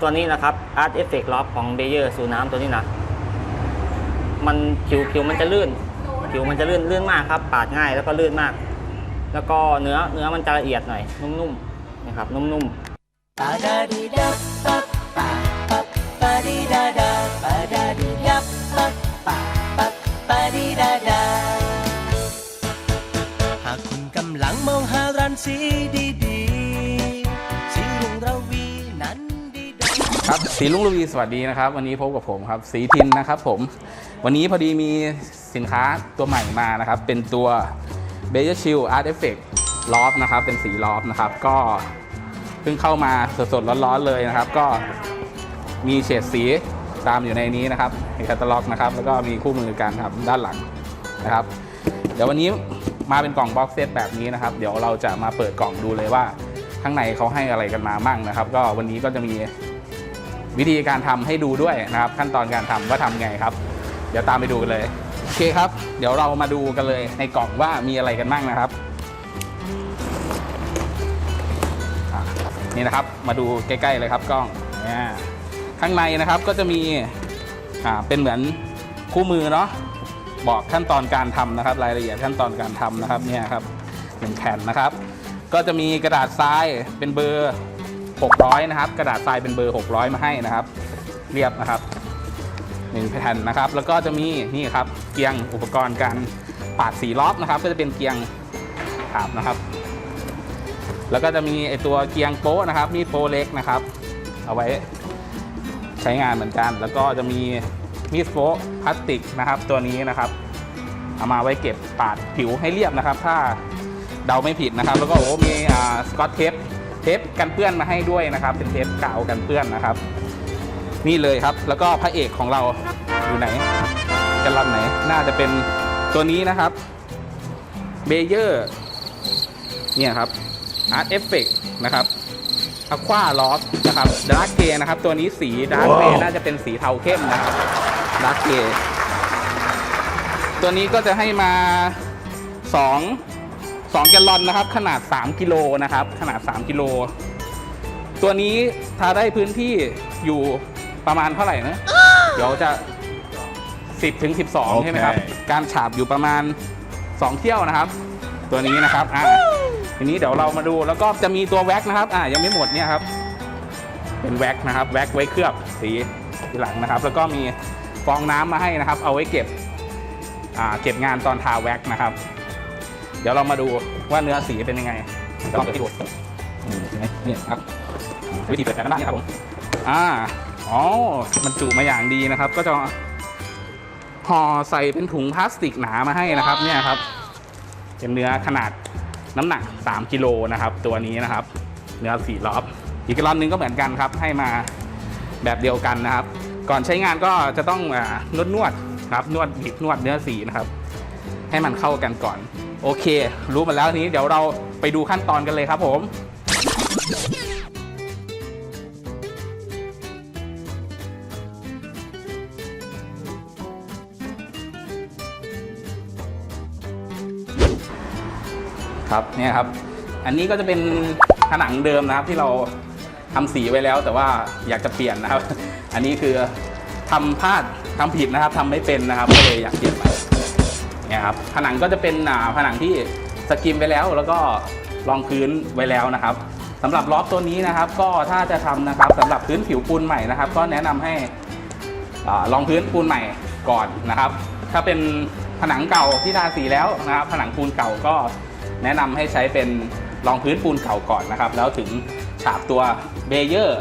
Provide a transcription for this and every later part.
ตัวนี้นะครับ Art Effect Loft ของ b บเยอร์สูน้ำตัวนี้นะ มันผิวผิวมันจะลื่น ผิวมันจะลื่นลื่นมากครับ ปาดง่ายแล้วก็ลื่นมาก แล้วก็เนื้อเนื้อมันจะละเอียดหน่อย นุ่มๆนะครับ นุ่มๆหากคุณกำลังมองหาร้านสีด ครับสีลุงลูวีสวัสดีนะครับ วันนี้พบกับผมครับ สีทินนะครับผม วันนี้พอดีมีสินค้าตัวใหม่มานะครับ เป็นตัว b e y e r Chill Art Effect Loft นะครับ เป็นสีลอฟนะครับ ก็เพิ่งเข้ามาสดๆร้อนๆเลยนะครับ ก็มีเฉดสีตามอยู่ในนี้นะครับในแคตตาล็อกนะครับ แล้วก็มีคู่มือการทำด้านหลังนะครับ เดี๋ยววันนี้มาเป็นกล่องบ็อกเซตแบบนี้นะครับ เดี๋ยวเราจะมาเปิดกล่องดูเลยว่าข้างในเขาให้อะไรกันมามั่งนะครับ ก็วันนี้ก็จะมี วิธีการทำให้ดูด้วยนะครับ ขั้นตอนการทำว่าทำไงครับ เดี๋ยวตามไปดูกันเลยโอเคครับ เดี๋ยวเรามาดูกันเลยในกล่องว่ามีอะไรกันบ้างนะครับนี่นะครับมาดูใกล้ๆเลยครับกล้องเนี่ยข้างในนะครับก็จะมีอ่าเป็นเหมือนคู่มือเนาะบอกขั้นตอนการทำนะครับ รายละเอียดขั้นตอนการทำนะครับเนี่ยครับหนึ่งแผ่นนะครับ ก็จะมีกระดาษทรายเป็นเบอร์ 600 นะครับ กระดาษทรายเป็นเบอร์ 600 มาให้นะครับ เรียบนะครับหนึ่งแผ่นนะครับ แล้วก็จะมีนี่ครับเกียงอุปกรณ์การปาดสีล็อบนะครับ ก็จะเป็นเกียงถาบนะครับ แล้วก็จะมีไอตัวเกียงโป๊ะนะครับ มีโป๊ะเล็กนะครับ เอาไว้ใช้งานเหมือนกัน แล้วก็จะมีมีดโปะพลาสติกนะครับ ตัวนี้นะครับเอามาไว้เก็บปาดผิวให้เรียบนะครับ ถ้าเดาไม่ผิดนะครับ แล้วก็โอ้มีอ่าสกอตเทป เทปกันเปื้อนมาให้ด้วยนะครับ เป็นเทปกาวกันเปื้อนนะครับ นี่เลยครับ แล้วก็พระเอกของเราอยู่ไหนกันลำไหน น่าจะเป็นตัวนี้นะครับเบเยอร์เนี่ยครับอาร์ตเอฟเฟกนะครับอควาลอสนะครับดาร์กเกนะครับ ตัวนี้สีดาร์กเกน่าจะเป็นสีเทาเข้มนะครับดาร์กเกตัวนี้ก็จะให้มา 2 2 แกลลอนนะครับ ขนาด 3 กิโลนะครับ ขนาด 3 กิโล ตัวนี้ถ้าได้พื้นที่อยู่ประมาณเท่าไหร่นะ เดี๋ยวจะ 10ถึง12 ใช่ไหมครับ การฉาบอยู่ประมาณ 2 เที่ยวนะครับ ตัวนี้นะครับ อ่าทีนี้เดี๋ยวเรามาดูแล้วก็จะมีตัวแว็กนะครับ อ่ายังไม่หมดเนี่ยครับ เป็นแว็กนะครับ แว็กไว้เคลือบสีทีหลังนะครับ แล้วก็มีฟองน้ำมาให้นะครับ เอาไว้เก็บ อ่า เก็บงานตอนทาแว็กนะครับ เดี๋ยวเรามาดูว่าเนื้อสีเป็นยังไงลองเปิดให้ดูอืมนี่ครับ วิธีเปิดแบบนั้นนะครับผมอ่าอ๋อมันจุมาอย่างดีนะครับ ก็จะห่อใส่เป็นถุงพลาสติกหนามาให้นะครับ เนี่ยครับ เป็นเนื้อขนาดน้ำหนัก 3กิโลนะครับ ตัวนี้นะครับ เนื้อสีรอบอีกรอนหนึงก็เหมือนกันครับ ให้มาแบบเดียวกันนะครับ ก่อนใช้งานก็จะต้องอนวดนวดครับ นวดบีบนวดเนื้อสีนะครับ ให้มันเข้ากันก่อน โอเค รู้มาแล้วนี้เดี๋ยวเราไปดูขั้นตอนกันเลยครับผมครับเนี่ยครับ อันนี้ก็จะเป็นผนังเดิมนะครับที่เราทำสีไว้แล้ว แต่ว่าอยากจะเปลี่ยนนะครับ อันนี้คือทำพลาดทำผิดนะครับทำไม่เป็นนะครับก็เลยอยากเปลี่ยน เนี่ยครับผนังก็จะเป็นผนังที่สกิมไปแล้ว แล้วก็รองพื้นไว้แล้วนะครับสำหรับล็อบตัวนี้นะครับ ก็ถ้าจะทำนะครับสำหรับพื้นผิวปูนใหม่นะครับ ก็แนะนำให้รองพื้นปูนใหม่ก่อนนะครับ ถ้าเป็นผนังเก่าที่ทาสีแล้วนะครับ ผนังปูนเก่าก็แนะนำให้ใช้เป็นรองพื้นปูนเก่าก่อนนะครับ แล้วถึงฉาบตัวเบเยอร์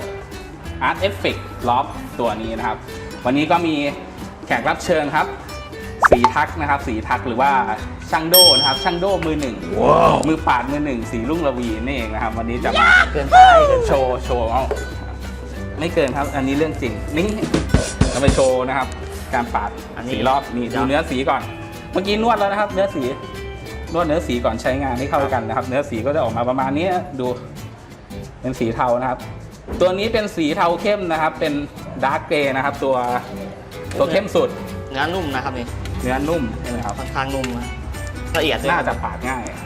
Art Effect Loft ตัวนี้นะครับ วันนี้ก็มีแขกรับเชิญครับ สีทักนะครับ สีทักหรือว่าช่างโดนะครับช่างโดมือหนึ่งมือปาดมือหนึ่งสีรุ่งระวีนี่เองนะครับ วันนี้จะมาเกินไปเกินโชว์โชว์เอาไม่เกินครับ อันนี้เรื่องจริงนี่เราไปโชว์นะครับ การปาดอันนี้สีรอบนี่ดูเนื้อสีก่อน เมื่อกี้นวดแล้วนะครับ เนื้อสีนวดเนื้อสีก่อนใช้งานให้เข้ากันนะครับ เนื้อสีก็จะออกมาประมาณนี้ดูเป็นสีเทานะครับ ตัวนี้เป็นสีเทาเข้มนะครับ เป็นดาร์กเกรย์นะครับ ตัวตัวเข้มสุดเนื้อนุ่มนะครับนี่ เนื้อนุ่มใช่ไหมครับค่อนข้างนุ่มนะละเอียดด้วยน่าจะปาดง่ายอะ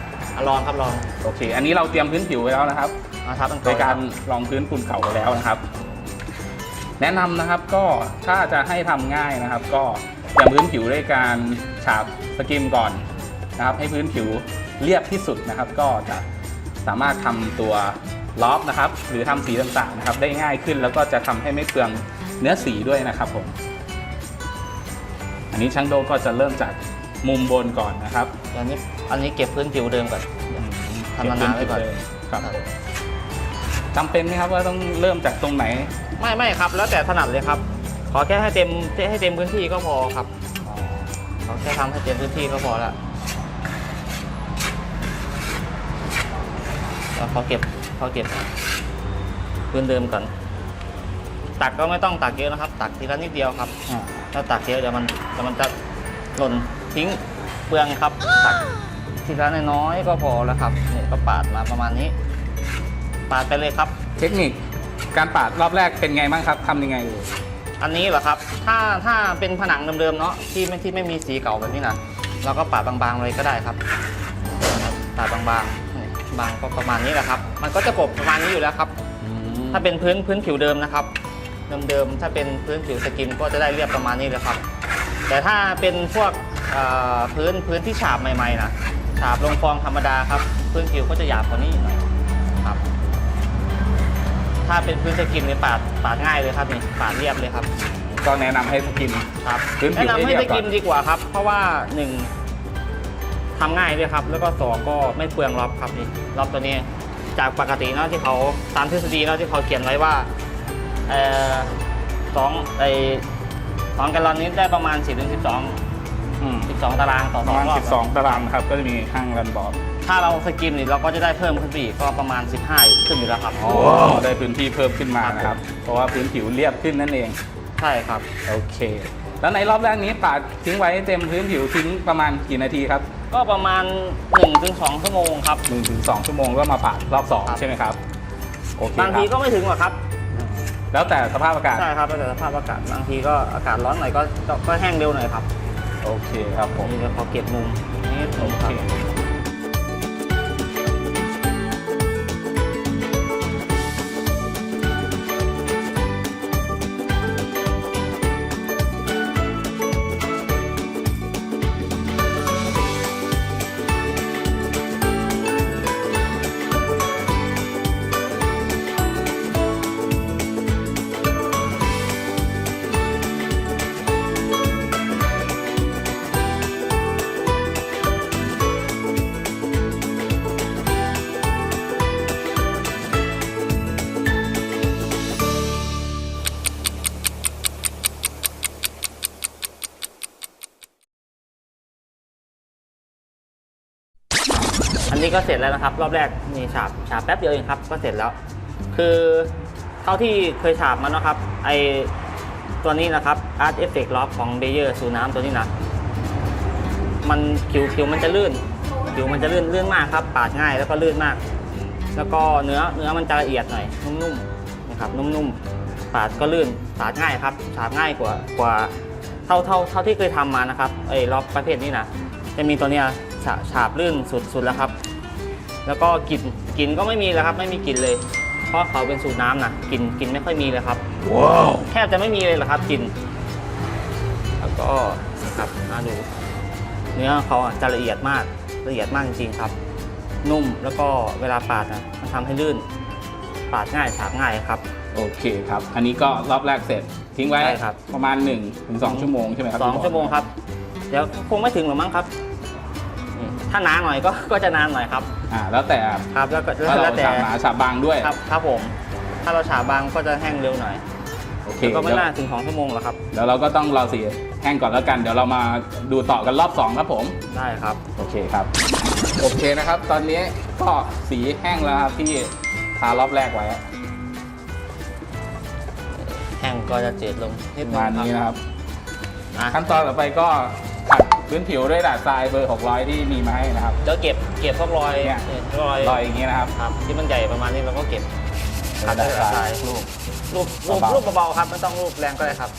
ลองครับลองโอเค อันนี้เราเตรียมพื้นผิวไว้แล้วนะครับเอาทับตั้งโดยการรองพื้นปูนเก่าไปแล้วนะครับ แนะนำนะครับก็ถ้าจะให้ทำง่ายนะครับ ก็อย่างพื้นผิวด้วยการฉาบสกิมก่อนนะครับ ให้พื้นผิวเรียบที่สุดนะครับ ก็จะสามารถทำตัวล็อบนะครับ หรือทำสีต่างๆนะครับ ได้ง่ายขึ้นแล้วก็จะทำให้ไม่เปลืองเนื้อสีด้วยนะครับผม อันนี้ช่างโดก็จะเริ่มจากมุมบนก่อนนะครับอันนี้อันนี้เก็บพื้นผิวเดิมก่อนทำนานๆไว้ก่อนเก็บพื้ผิวเลยครับจำเป็นไหมครับว่าต้องเริ่มจากตรงไหน ไม่ไม่ครับ แล้วแต่ถนัดเลยครับ ขอแค่ให้เต็มให้เต็มพื้นที่ก็พอครับขอแค่ทำให้เต็มพื้นที่ก็พอละแล้วขอเก็บขอเก็บพื้นเดิมก่อน ตักก็ไม่ต้องตักเยอะนะครับ ตักทีละนิดเดียวครับ อ่าถ้าตักเยอะเดี๋ยวมันเดี๋ยวมันจะหล่นทิ้งเปลืองครับตักทีละน้อยๆก็พอแล้วครับเนี่ยก็ปาดมาประมาณนี้ ปาดไปเลยครับ เทคนิคการปาดรอบแรกเป็นไงบ้างครับทำยังไงเอ่ยอันนี้เหรอครับ ถ้าถ้าเป็นผนังเดิมๆเนาะที่ไม่ที่ไม่มีสีเก่าแบบนี้นะเราก็ปาดบางๆเลยก็ได้ครับปาดบางๆนี่บางก็ประมาณนี้แหละครับ มันก็จะกบประมาณนี้อยู่แล้วครับ ถ้าเป็นพื้นพื้นผิวเดิมนะครับ เดิมๆ ถ้าเป็นพื้นผิวสกินก็จะได้เรียบประมาณนี้เลยครับ แต่ถ้าเป็นพวกเอ่อพื้นพื้นที่ฉาบใหม่ๆนะฉาบลงฟองธรรมดาครับ พื้นผิวก็จะหยาบกว่านี้หน่อยครับ ถ้าเป็นพื้นสกินเนี่ยปาดปาดง่ายเลยครับนี่ปาดเรียบเลยครับก็แนะนำให้สกินครับพื้นผิวแนะนำให้ให้เรีไปยบก่อนกินดีกว่าครับ เพราะว่าหนึ่งทำง่ายด้วยครับ แล้วก็สองก็ไม่เปลืองล็อบครับนี่ล็อบตัวนี้จากปกติเนาะที่เขาตามทฤษฎีเนาะที่เขาเขียนไว้ว่า เอ่อสองไอสองแกลลอนนี้ได้ประมาณ 10ถึง12 อืม12 ตารางต่อประมาณ2รอบ12 ตารางนะครับ ก็จะมีข้างรันบอร์ดถ้าเราสกินนี่เราก็จะได้เพิ่มขึ้นไปอีกก็ประมาณ 15 ขึ้นอยู่แล้วครับได้พื้นที่เพิ่มขึ้นมานะครับ เพราะว่าพื้นผิวเรียบขึ้นนั่นเอง ใช่ครับ โอเค แล้วในรอบแรกนี้ปาดทิ้งไว้เต็มพื้นผิวทิ้งประมาณกี่นาทีครับก็ประมาณ 1-2 ชั่วโมงครับ1ถึง2ชั่วโมงก็มาปาดรอบครับ2ใช่ไหมครับ โอเคบางทีคก็รับไม่ถึงหรอกครับ แล้วแต่สภาพอากาศ ใช่ครับแล้วแต่สภาพอากาศบางทีก็อากาศร้อนหน่อยก็ก็ก็แห้งเร็วหน่อยครับโอเคครับผม นี่เดี๋ยวขอเก็บมุมนี่โอมุมเคครับ ก็เสร็จแล้วนะครับ รอบแรกนี่ฉาบฉาบแป๊บเดียวเองครับ ก็เสร็จแล้ว คือเท่าที่เคยฉาบมานะครับ ไอตัวนี้นะครับ Art Effect Lock ของ b บเยอร์สูน้ำตัวนี้นะ มันผิวผิวมันจะลื่น ผิวมันจะลื่นลื่นมากครับ ปาดง่ายแล้วก็ลื่นมาก แล้วก็เนื้อเนื้อมันจะละเอียดหน่อย นุ่มๆนะครับนุ่มๆ ปาดก็ลื่นปาดง่ายครับฉาบง่ายกว่ากว่าเท่าเท่าเท่าที่เคยทำมานะครับไอ้ล็อกประเภทนี้นะจะมีตัวเนี้ยฉาฉาบลื่นสุดสุดแล้วครับ แล้วก็กลิ่นกลิ่นก็ไม่มีแล้วครับ ไม่มีกลิ่นเลย เพราะเขาเป็นสูตรน้ำนะกลิ่นกลิ่นไม่ค่อยมีเลยครับว้าวแทบจะไม่มีเลยเหรอครับกลิ่นแล้วก็ครับมาดู เนื้อเขาอะจะละเอียดมากละเอียดมากจริงๆครับ นุ่มแล้วก็เวลาปาดนะมันทำให้ลื่น ปาดง่ายฉาบง่ายครับ โอเคครับ อันนี้ก็รอบแรกเสร็จทิ้งไว้ใช่ครับ ประมาณ1ถึง2ชั่วโมงใช่ไหมครับสองที่บกชั่วโมงครับ เดี๋ยวคงไม่ถึงหรอกมั้งครับนี่ ถ้านานหน่อยก็ก็จะนานหน่อยครับอ่าแล้วแต่ครับแล้วก็ถ้าแล้เราวแต่ฉาบหนาฉาบบางด้วยครับครับผม ถ้าเราฉาบบางก็จะแห้งเร็วหน่อยโอเคแล้วก็ไม่เดี๋ยวน่าถึงสองชั่วโมงหรอกครับเดี๋ยวเราก็ต้องรอสีแห้งก่อนแล้วกัน เดี๋ยวเรามาดูต่อกันรอบ2ครับผม ได้ครับ โอเคครับ โอเคนะครับ ตอนนี้ก็สีแห้งแล้วครับที่ทารอบแรกไว้แห้งก็จะเจืดลงนิดประนึงมาณนี้นะครับ อะขั้นตอนต่อไปก็ขัด พื้นผิวด้วยดาดทรายเบอร์ 600 ที่มีมาให้นะครับเดี๋ยวเก็บเก็บพวกรอยเนี่ย รอยรอยอย่างนี้นะครับครับที่มันใหญ่ประมาณนี้เราก็เก็บขัดด้วยดาดทรายลูกรูปรูปเบาๆรูปเบาๆครับไม่ต้องรูปแรงก็ได้ครับ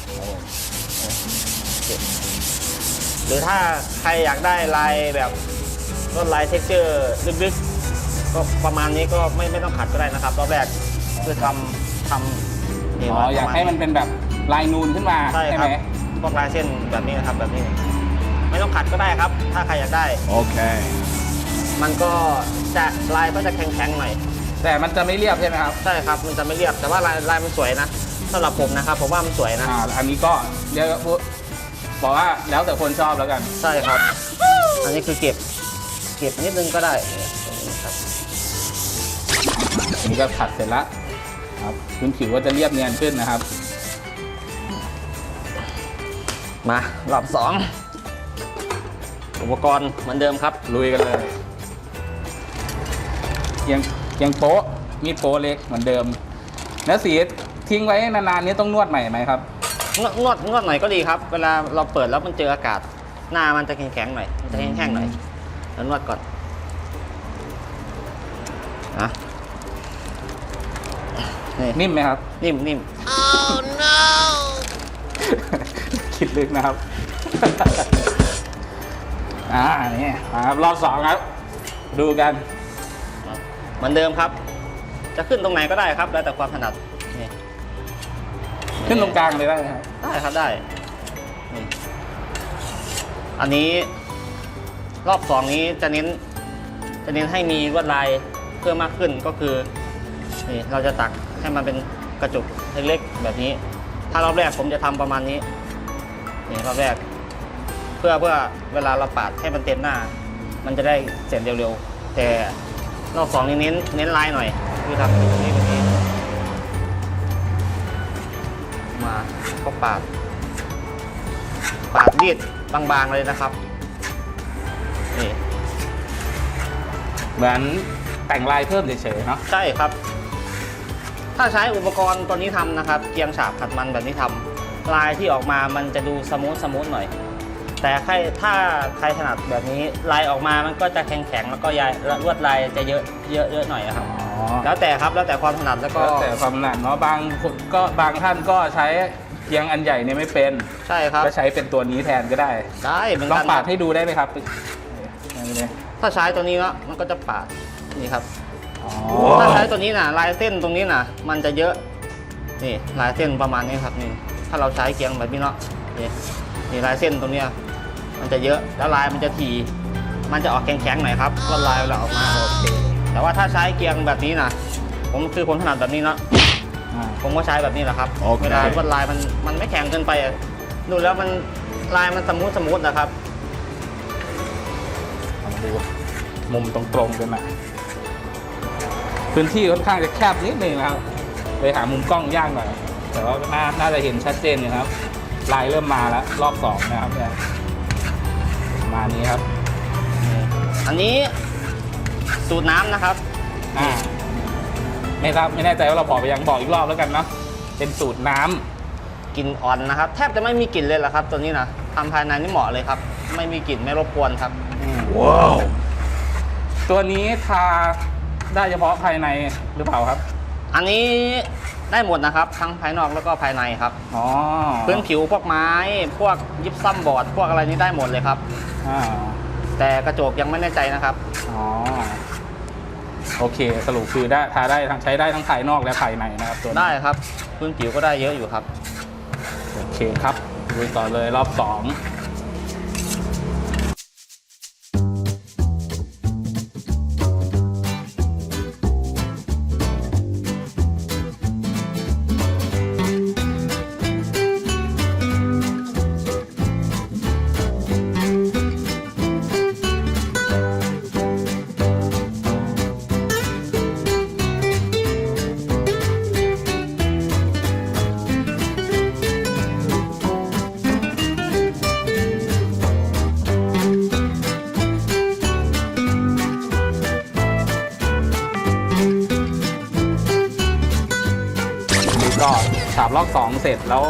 หรือถ้าใครอยากได้ลายแบบลวดลายเท็กเจอร์ลึกๆก็ประมาณนี้ก็ไม่ไม่ต้องขัดก็ได้นะครับรอบแรกคือทำทำนี่อ๋ออยากให้มันเป็นแบบลายนูนขึ้นมาใช่คไหรัมบพวกลายเส้นแบบนี้นะครับแบบนี้ ไม่ต้องขัดก็ได้ครับ ถ้าใครอยากได้ โอเค มันก็จะลายก็จะแข็งๆหน่อย แต่มันจะไม่เรียบใช่ไหมครับใช่ครับ มันจะไม่เรียบ แต่ว่าลายลายมันสวยนะสำหรับผมนะครับ ผมว่ามันสวยนะ อ่าอันนี้ก็เดี๋ยวบอกว่าแล้วแต่คนชอบแล้วกัน ใช่ครับ อันนี้คือเก็บ เก็บนิดนึงก็ได้เนี่ยตรงนี้ครับอันนี้ก็ขัดเสร็จแล้วครับพื้นผิวก็จะเรียบเนียนขึ้นนะครับ มารอบสอง อุปกรณ์เหมือนเดิมครับลุยกันเลยยังยังโป๊ะมีดโป๊ะเล็กเหมือนเดิม แล้วสีทิ้งไว้นานๆนี้ต้องนวดใหม่ไหมครับนวดนวดนวดหน่อยก็ดีครับ เวลาเราเปิดแล้วมันเจออากาศ หน้ามันจะแข็งๆหน่อยมันจะแห้งๆหน่อยแล้วนวดก่อนนะนี่นิ่มไหมครับ นิ่มนิ่มคิดลึกนะครับ อ่านี่มาครับรอบสองครับ ดูกันเหมือนเดิมครับ จะขึ้นตรงไหนก็ได้ครับ แล้วแต่ความถนัดนี่ขึ้นตรงกลางเลยได้ไหมครับ ได้ครับได้นี่อันนี้รอบสองนี้จะเน้น จะเน้นให้มีลวดลายเพิ่มมากขึ้นก็คือนี่เราจะตักให้มันเป็นกระจุกเล็กๆแบบนี้ ถ้ารอบแรกผมจะทำประมาณนี้นี่รอบแรกเพื่อเพื่อเวลาเราปาดให้มันเต็มหน้า มันจะได้เสร็จเร็วๆ แต่รอบสองนี้เน้นเน้นลายหน่อย คือทำแบบนี้แบบนี้มาก็ปาด ปาดรีดบางๆเลยนะครับนี่เหมือนแต่งลายเพิ่มเฉยๆเนาะใช่ครับ ถ้าใช้อุปกรณ์ตัวนี้ทำนะครับ เกียงฉาบขัดมันแบบนี้ทำลายที่ออกมามันจะดูสมูทสมูทหน่อย แต่ใครถ้าใครถนัดแบบนี้ลายออกมามันก็จะแข็งๆแล้วก็ยายลวดลายจะเยอะเยอะเยอะหน่อยครับอ๋อแล้วแต่ครับแล้วแต่ความถนัดแล้วก็แล้วแต่ความหนักเนาะบางคนก็บางท่านก็ใช้เพียงอันใหญ่เนี่ยไม่เป็นใช่ครับก็ใช้เป็นตัวนี้แทนก็ได้ได้เหมือนลอกังนปาดให้ดูได้ไหมครับนี่เลยถ้าใช้ตัวนี้เนาะมันก็จะปาดนี่ครับอ๋อถ้าใช้ตัวนี้นะลายเส้นตรงนี้นะมันจะเยอะนี่ลายเส้นประมาณนี้ครับนี่ถ้าเราใช้เกียงแบบนี้เนาะนี่นี่ลายเส้นตรงเนี้ย มันจะเยอะแล้วลายมันจะทีมันจะออกแข็งๆหน่อยครับลวดลายเวลาออกมาโอเคแต่ว่าถ้าใช้เกียงแบบนี้นะผมคือผมถนัดแบบนี้เนาะอ่าผมก็ใช้แบบนี้แหละครับโอเคเวลาลวดลายมันมันไม่แข็งเกินไปอะดูแล้วมันลายมันสมูทสมูทนะครับลองดูมุมตรงๆกันหน่อยพื้นที่ค่อนข้างจะแคบนิดนึงนะครับเลยหามุมกล้องยากหน่อยแต่ว่าน่าน่าจะเห็นชัดเจนอยู่นะครับ ลายเริ่มมาแล้วรอบสองนะครับเนี่ย ประมาณนี้ครับอันนี้สูตรน้ำนะครับ อ่าไม่ทราบไม่แน่ใจว่าเราบอกไปยังบอกอีกรอบแล้วกันเนาะเป็นสูตรน้ำกลิ่นอ่อนนะครับ แทบจะไม่มีกลิ่นเลยละครับ ตัวนี้นะทำภายในนี่เหมาะเลยครับ ไม่มีกลิ่นไม่รบกวนครับว้าวตัวนี้ทาได้เฉพาะภายในหรือเปล่าครับ อันนี้ ได้หมดนะครับ ทั้งภายนอกแล้วก็ภายในครับ อ๋อพื้นผิวพวกไม้ พวกยิปซัมบอร์ด พวกอะไรนี้ได้หมดเลยครับ อ่าแต่กระจกยังไม่แน่ใจนะครับ อ๋อ โอเค สรุปคือได้ทาได้ทั้งใช้ได้ทั้งภายนอกและภายในนะครับตัวนี้ได้ครับ พื้นผิวก็ได้เยอะอยู่ครับ โอเคครับดูต่อเลยรอบสอง อบสองเสร็จแล้ว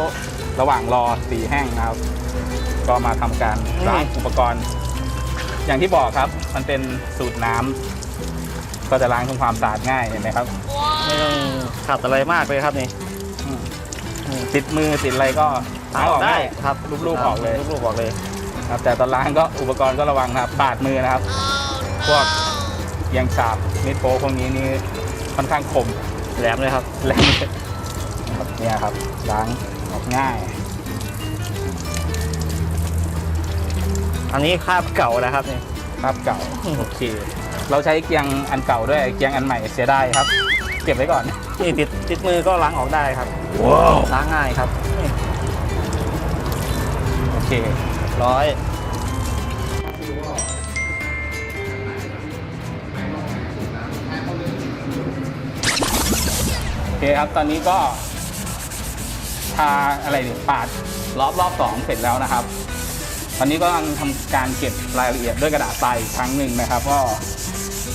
ระหว่างรอสีแห้งนะครับ ก็มาทำการล้างอืมอุปกรณ์ อย่างที่บอกครับ มันเป็นสูตรน้ำก็จะล้างทำความสะอาดง่ายเห็นไหมครับ ไม่ต้องขัดอะไรมากเลยครับนี่อืมติดมือติดอะไรก็ล้างออกได้ได้ครับลูบๆออกเลยลูบๆออกเลย ครับ แต่ตอนล้างก็อุปกรณ์ก็ระวังนะครับบาดมือนะครับ พวกเอียงฉาบมิดโป๊พวกนี้นี่ค่อนข้างคมแหลมเลยครับแรงเลยนะครับ เนี่ยครับล้างออกง่าย อันนี้คราบเก่าแล้วครับนี่ครับเก่าโอเคเราใช้เกียงอันเก่าด้วยเกียงอันใหม่เสียดายครับ เก็บไว้ก่อนนี่ติดติดมือก็ล้างออกได้ครับว้าวล้างง่ายครับนี่โอเคร้อยโอเคครับ ตอนนี้ก็ ทาอะไรเนี่ยปาดรอบรอบสองเสร็จแล้วนะครับ ตอนนี้ก็กำลังทำการเก็บรายละเอียดด้วยกระดาษทรายอีกครั้งหนึ่งนะครับ ก็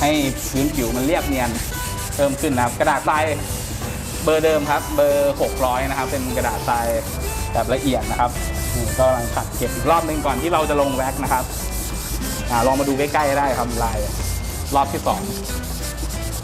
ให้พื้นผิวมันเรียบเนียนเพิ่มขึ้นนะครับ กระดาษทรายเบอร์เดิมครับ เบอร์ 600 นะครับ เป็นกระดาษทรายแบบละเอียดนะครับก็กำลังขัดเก็บอีกรอบหนึ่งก่อนที่เราจะลงแว็กนะครับอลองมาดูใกล้ๆได้ครับลายรอบที่สอง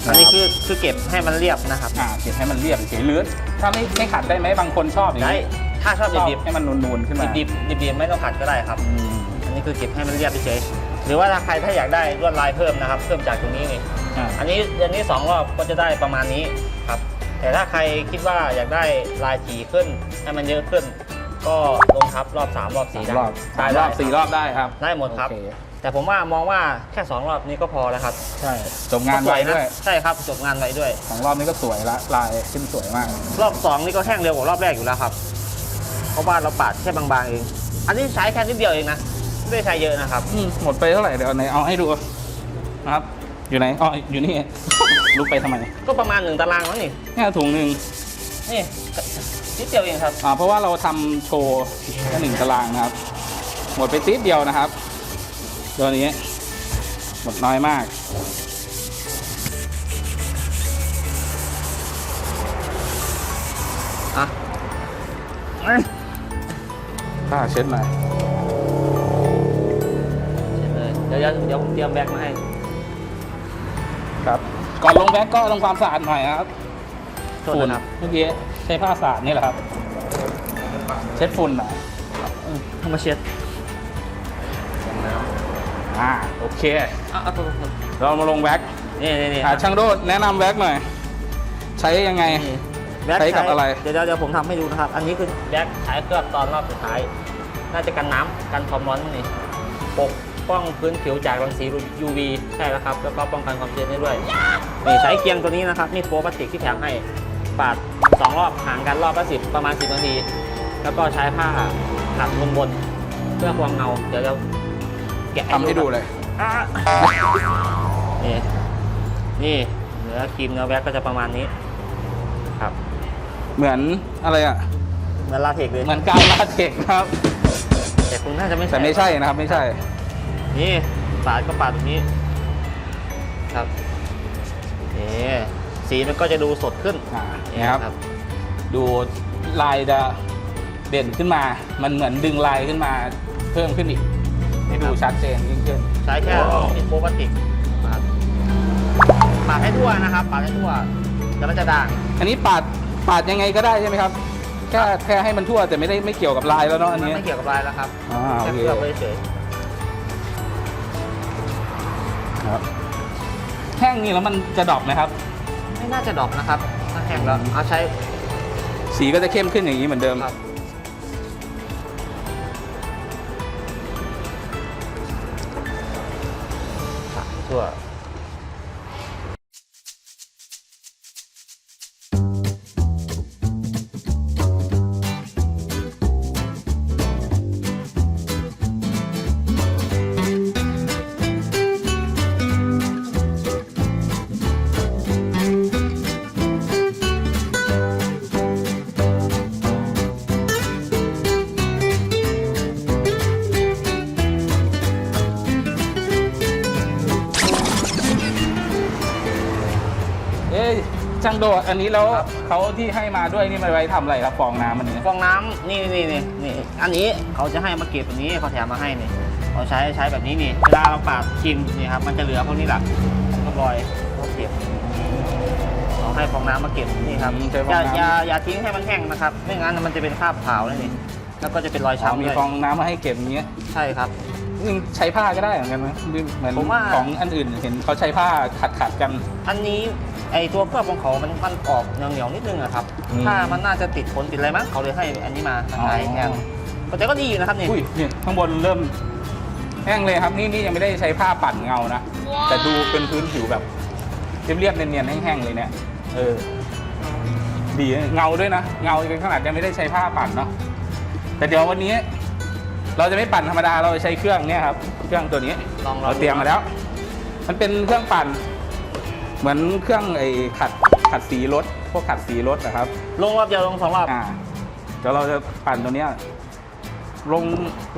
อันนี้คือคือเก็บให้มันเรียบนะครับ อ่าเก็บให้มันเรียบเฉยๆหรือถ้าไม่ไม่ขัดได้ไหมบางคนชอบอย่างได้นี้ถ้าชอบชอบดิบให้มันนูนๆขึ้นมาๆดิบๆดิบๆไม่ต้องขัดก็ได้ครับ อืมอันนี้คือเก็บให้มันเรียบเฉยๆหรือว่าถ้าใครถ้าอยากได้ลวดลายเพิ่มนะครับ เพิ่มจากตรงนี้นี่ อ่าอันนี้เดือนนี้สองรอบก็จะได้ประมาณนี้ครับ แต่ถ้าใครคิดว่าอยากได้ลายถี่ขึ้นให้มันเยอะขึ้น ก็ลงทับรอบ3รอบสาม4ได้รอบสามรอบสี่รอบได้ครับ ได้หมดครับ โอเแต่ผมว่ามองว่าแค่ 2 รอบนี้ก็พอแล้วครับใช่จบงานไวด้วย ใช่ครับจบงานไวด้วยสองรอบนี้ก็สวยละลายขึ้นสวยมาก รอบ 2 นี่ก็แห้งเร็วกว่ารอบแรกอยู่แล้วครับ เพราะว่าเราปาดแค่บางๆเอง อันนี้ใช้แค่นิดเดียวเองนะไม่ได้ใช้เยอะนะครับอืมหมดไปเท่าไหร่เดี๋ยวไหนเอาให้ดูนะครับ อยู่ไหนอ๋ออยู่นี่ลุกไปทำไมก็ประมาณหนึ่งตารางแล้วนี่เนี่ยถุงหนึ่งนี่นิดเดียวเองครับอ่าเพราะว่าเราทำโชว์แค่หนึ่งตารางนะครับ หมดไปติดเดียวนะครับ ตัวนี้หมดน้อยมาก อะผ้าเช็ดหน่อยเช็ดเลยเดี๋ยวเดี๋ยวเดี๋ยวผมเตรียมแบกมาให้ ครับ ก่อนลงแบ็กก็ทำความสะอาดหน่อยนะครับโทษฝุ่นนะครับเมื่อกี้ใช้ผ้าสะอาดนี่แหละครับ เช็ดฝุ่นหน่อยเอามาเช็ด เค อะเอาโทษโทษเรามาลงแว็กนี่นี่นี่อ่าช่างโดดแนะนำแว็กหน่อย ใช้ยังไง นี่แบ็คใช้กับอะไรเดี๋ยวเดี๋ยวเดี๋ยวผมทำให้ดูนะครับ อันนี้คือแบ็คใช้เคลือบตอนรอบสุดท้าย น่าจะกันน้ำกันความร้อนนี่ปกป้องพื้นผิวจากรังสี UV ใช่แล้วครับ แล้วก็ป้องกันความชื้นได้ด้วย นี่ใช้เกียงตัวนี้นะครับนี่โฟมพลาสติกที่แถมให้ ปาด 2 รอบห่างกันรอบละสิบประมาณ 10นาที แล้วก็ใช้ผ้าขัดบนบนๆเพื่อความเงา เดี๋ยวเราแกะทำให้ดูเลยอะ นี่นี่เนื้อครีมเนื้อแว็กก็จะประมาณนี้ ครับ เหมือนอะไรอะ เหมือนลาเทกเลยเหมือนกาวลาเทกซ์นะครับ แต่คุณน่าจะไม่แต่ไม่ใช่นะครับ ไม่ใช่ นี่ปาดก็ปาดแบบนี้ ครับนี่สีมันก็จะดูสดขึ้นอ่านี่ครับ ดูลายจะเด่นขึ้นมา มันเหมือนดึงลายขึ้นมาเพิ่มขึ้นอีก ให้ดูชัดเจนยิ่งขึ้น ใช้แค่อินโฟพลาสติกนะครับปาดให้ทั่วนะครับปาดให้ทั่วแล้วมันจะด่างอันนี้ปาดปาดยังไงก็ได้ใช่ไหมครับ แค่แค่ให้มันทั่วแต่ไม่ได้ไม่เกี่ยวกับลายแล้วเนาะอันมันนี้ไม่เกี่ยวกับลายแล้วครับอ่าโอแค่เคเคลือบไปเฉยครับแห้งนี่แล้วมันจะดรอปไหมครับ ไม่น่าจะดรอกนะครับถ้าแห้งแล้วเอาใช้ สีก็จะเข้มขึ้นอย่างนี้เหมือนเดิม ครับ ป ช่างโดดอันนี้แล้วเขาที่ให้มาด้วยนี่มันไว้ทำอะไรครับฟองน้ำมันนี้ฟองน้ำนี่นี่นี่นี่อันนี้เขาจะให้มาเก็บอันนี้เขาแถมมาให้นี่เขาใช้ใช้แบบนี้นี่เวลาเราปาดชิมนี่ครับมันจะเหลือพวกนี้แหละก็ลอยเขาเก็บเขาให้ฟองน้ำมาเก็บนี่ครับอืมใช้ฟอองย่าน้ำ อย่าอย่าทิ้งให้มันแห้งนะครับ ไม่งั้นมันจะเป็นคราบขาวเลยนี่แล้วก็จะเป็นรอยอ๋อช้ำมีด้วยฟองน้ำมาให้เก็บอย่างเงี้ยใช่ครับ นี่ใช้ผ้าก็ได้เหมือนกันไหมเหมือนผมว่า ของอันอื่นเห็นเขาใช้ผ้าขัดขัดๆกัน อันนี้ ไอตัวเครื่องของเขามันมันออกเหนียวเหนียวๆนิดนึงอะครับอืม ถ้ามันน่าจะติดขนติดอะไรมั้งเขาเลยให้อันนี้มามาขายอ๋อแทนแต่ก็ดีอยู่นะครับนี่ อุ้ยนี่ข้างบนเริ่มแห้งเลยครับนี่นี่ยังไม่ได้ใช้ผ้าปั่นเงานะ แต่ดูเป็นพื้นผิวแบบ เรียบๆเนียนๆแห้งๆเลยเนี่ยเออ ดีเงาด้วยนะ เงาเป็นขนาดยังไม่ได้ใช้ผ้าปั่นเนาะแต่เดี๋ยววันนี้ เราจะไม่ปั่นธรรมดาเราจะใช้เครื่องเนี่ยครับ เครื่องตัวนี้ลองเราเตรียมมาแล้ว มันเป็นเครื่องปั่น เหมือนเครื่องไอ้ขัดขัดสีรถพวกขัดสีรถนะครับลงรอบเดียวลงสองรอบอ่าเดี๋ยวเราจะปั่นตัวเนี้ยลง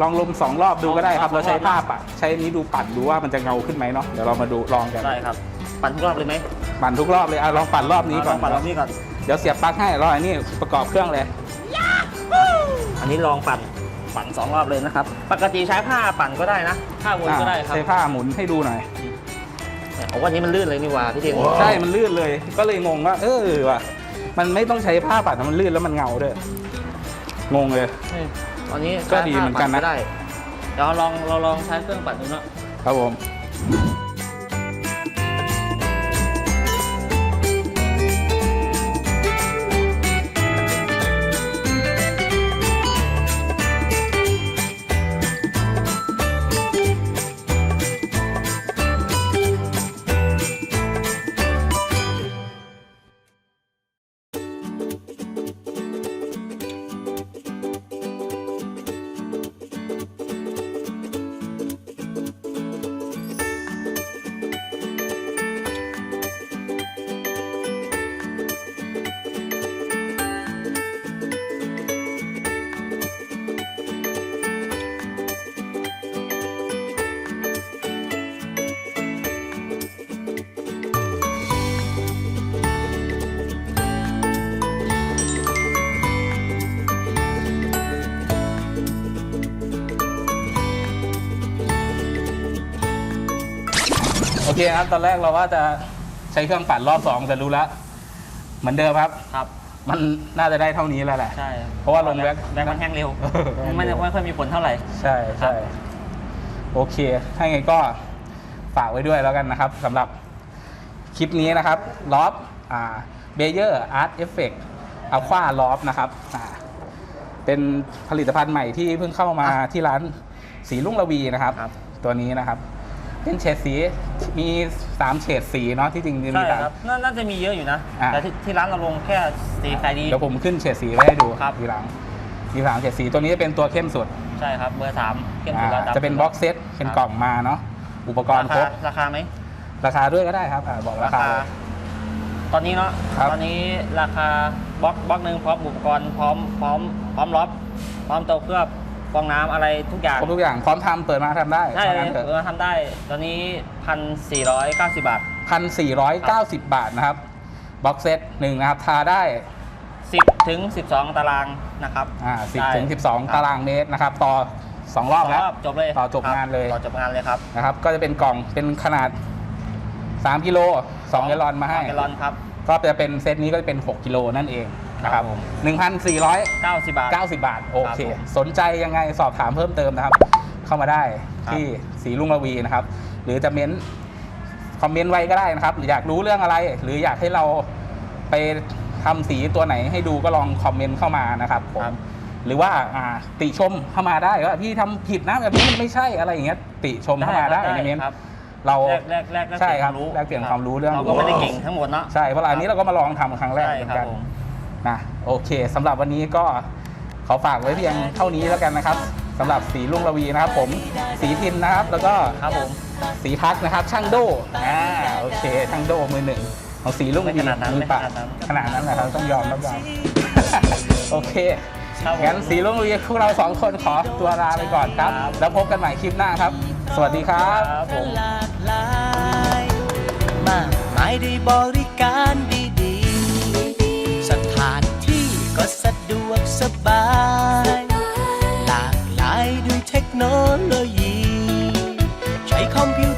ลองลมสองรอบดูก็ได้ครับลองเราใช้สองรอบผ้าปั่นใช้นี้ดูปั่นดูว่ามันจะเงาขึ้นไหมเนาะเดี๋ยวเรามาดูลองกันได้ครับ ปั่นทุกรอบเลยไหมปั่นทุกรอบเลยอะลองปั่นรอบนี้ก่อนลงปั่นรอบนี้ก่อนเดี๋ยวเสียบปลั๊กให้รออันนี้ประกอบเครื่องเลยอันนี้ลองปั่นปั่นสองรอบเลยนะครับ ปกติใช้ผ้าปั่นก็ได้นะผ้าวนก็ได้ครับใช้ผ้าหมุนให้ดูหน่อย เนี่ยผมว่านี้มันลื่นเลยนี่หว่าพี่เทียนใช่มันลื่นเลย ก็เลยงงว่า เออว่ะมันไม่ต้องใช้ผ้าปั่นมันลื่นแล้วมันเงาด้วยงงเลยอืมตอนนี้ก็ดีเหมือนกันนะ ใช้ผ้าปั่ได้ เดี๋ยวเราลองเราลองใช้เครื่องปั่นดูเนาะครับผม คครับตอนแรกเราว่าจะใช้เครื่องปั่นรอบสองแต่รู้แล้วเหมือนเดิมครับ ครับ มันน่าจะได้เท่านี้แล้วแหละ ใช่เพราะว่าลงแว็กแว็กมันแห้งเร็ว เออ ไม่ได้ไม่ค่อยมีผลเท่าไหร่ ใช่ใช่โอเค ถ้าไงก็ฝากไว้ด้วยแล้วกันนะครับสำหรับคลิปนี้นะครับล็อบอ่าเบเยอร์อาร์ตเอฟเฟกต์อัลควาล็อบนะครับอ่าเป็นผลิตภัณฑ์ใหม่ที่เพิ่งเข้ามาที่ร้านสีลุ่งระวีนะครับ ครับ ตัวนี้นะครับ เป็นเฉดสีมี 3 เฉดสีเนาะที่จริงจะมีใช่ตาม ครับน่าน่าจะมีเยอะอยู่นะ อ่าแต่ที่ที่ร้านเราลงแค่สีขายดี เดี๋ยวผมขึ้นเฉดสีไว้ให้ดูครับ ทีหลังมีสามเฉดสีตัวนี้จะเป็นตัวเข้มสุดใช่ครับ เบอร์สามเข้มสุดแล้วอ่าจะเป็นบ็อกเซตเป็นกล่องมาเนาะอุปกรณ์ราครคาบราคาไหมราคาด้วยก็ได้ครับอ่าบอกราคาเลยตอนนี้เนาะครับ ตอนนี้ราคาบล็อกบล็อกหนึ่งพร้อมอุปกรณ์พร้อมพร้อมพร้อมล็อบพร้อมตัวเคลือบ ฟองน้ำอะไรทุกอย่างครบทุกอย่างพร้อมทำเปิดมาทำได้ใช่ว่างั้นเถเออทำได้ ตอนนี้พันสี่ร้อยเก้าสิบบาทพันสี่ร้อยเก้าสิบบาทนะครับบ็อกเซตหนึ่งนะครับทาได้สิบถึงสิบสองตารางนะครับอ่าสิบได้ถึงสิบสองคบตารางเมตรนะครับ ต่อสองรอบสองแล้วรอบจบเลยต่อจบคงานเลย ต่อจบงานเลยครับนะครับ ก็จะเป็นกล่องเป็นขนาดสามกิโลสองแกลลอนมาให้สองแกลลอนครับ ก็จะเป็นเซตนี้ก็จะเป็นหกกิโลนั่นเอง นะคครัรับบผมหนึ่งพันสี่ร้อยเก้าสิบบาท 90 บาท โอเค ครับผมสนใจยังไงสอบถามเพิ่มเติมนะครับ เข้ามาได้ครับ ที่สีลุงระวีนะครับ หรือจะเม้นคอมเมนต์ไว้ก็ได้นะครับหรืออยากรู้เรื่องอะไร หรืออยากให้เราไปทำสีตัวไหนให้ดูก็ลองคอมเมนต์เข้ามานะครับผม หรือว่าอ่าติชมเข้ามาได้ว่าพี่ทำผิดนะแบบนี้มันไม่ใช่อะไรอย่างเงี้ยติชมเข้ามาได้ในเม้นต์ครับเราแลกแลกแลกแลกใช่เปลี่ยนครับวามรู้แลกเปลี่ยนความรู้เรื่อง เราก็ไม่ได้เก่งทั้งหมดเนาะ ใช่เพราะอันนี้เราก็มาลองทำครั้งแรกใช่เหมือคนรับกันผม นะโอเคสำหรับวันนี้ก็ขอฝากไว้เพียงเท่านี้แล้วกันนะครับสำหรับสีลุงระวีนะครับ ผมสีทินนะครับ แล้วก็ครับผม สีทักนะครับ ช่างโดอ่าโอเค ช่างโดมือหนึ่งของสีลุงระวีไม่ขนาดนั้นมือปะไม่ขนาดนั้นขนาดนั้นนะครับต้องยอมรับยอมโอเคครับผมงั้นสีลุงระวีพวกเราสองคนขอตัวลาไปก่อนครับ ครับ แล้วพบกันใหม่คลิปหน้าครับ สวัสดีครับ ครับผม หลากหลายมากมายได้บริการดีๆสถานที่ ก็สะดวกสบาย หลากหลายด้วยเทคโนโลยี ใช้คอมพิว